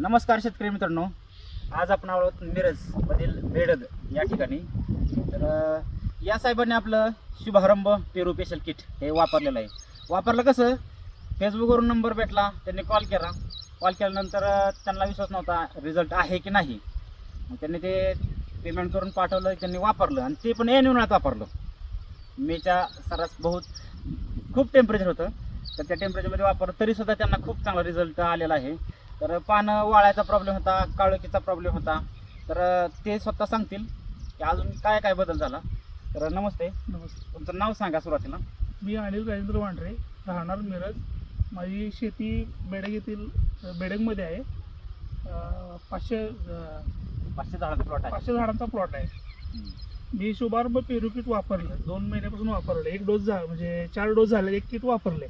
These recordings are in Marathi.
नमस्कार शेतकरी मित्रांनो. आज आपण आहोत मिरज मधील बेडद या ठिकाणी. तर या साहेबांनी आपलं शुभारंभ पेरू पेशल किट हे वापरलेलं आहे. वापरलं कसं? फेसबुकवरून नंबर भेटला त्यांनी कॉल केला. कॉल केल्यानंतर त्यांना विश्वास नव्हता रिझल्ट आहे की नाही. मग त्यांनी ते पेमेंट करून पाठवलं त्यांनी वापरलं आणि ते पण एन उन्हाळ्यात वापरलं. मेच्या सरास बहुत खूप टेम्परेचर होतं. तर त्या टेम्परेचरमध्ये वापरलं तरीसुद्धा त्यांना खूप चांगला रिझल्ट आलेला आहे. तर पानं वाळायचा प्रॉब्लेम होता काळोखीचा प्रॉब्लेम होता. तर ते स्वतः सांगतील की अजून काय काय बदल झाला. तर नमस्ते. नमस्ते. तुमचं नाव सांगा सुरुवातीला. मी अनिल राजेंद्र वांढरे राहणार मिरज. माझी शेती बेडग येथील बेडगमध्ये आहे. पाचशे पाचशे झाडाचा प्लॉट आहे. पाचशे झाडांचा प्लॉट आहे. मी शुभारंभ पेरू किट वापरलं. दोन महिन्यापासून वापरलं. एक डोस झा म्हणजे चार डोस झाले एक किट वापरले.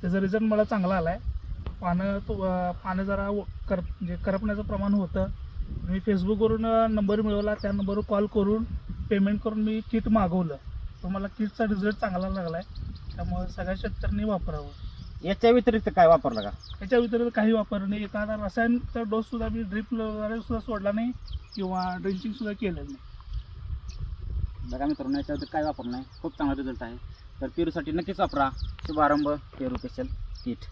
त्याचा रिझल्ट मला चांगला आला आहे पानं तो पानं जरा कर म्हणजे करपण्याचं प्रमाण होतं. मी फेसबुकवरून नंबर मिळवला त्या नंबरवर कॉल करून पेमेंट करून मी किट मागवलं. तर मला किटचा रिझल्ट चांगला लागला आहे त्यामुळे सगळ्या शेतकऱ्यांनी वापरावं. याच्या व्यतिरिक्त काय वापरलं का? याच्या व्यतिरिक्त काही वापरलं नाही. एखादा रसायनचा डोससुद्धा मी ड्रिप सुद्धा सोडला नाही किंवा ड्रिंचिंगसुद्धा केलं नाही. बघा मित्रांनो याच्या व्यतिरिक्त काय वापरलं नाही. खूप चांगला रिझल्ट आहे. तर पेरूसाठी नक्कीच वापरा. शुभारंभ. पेरू पेशल किट.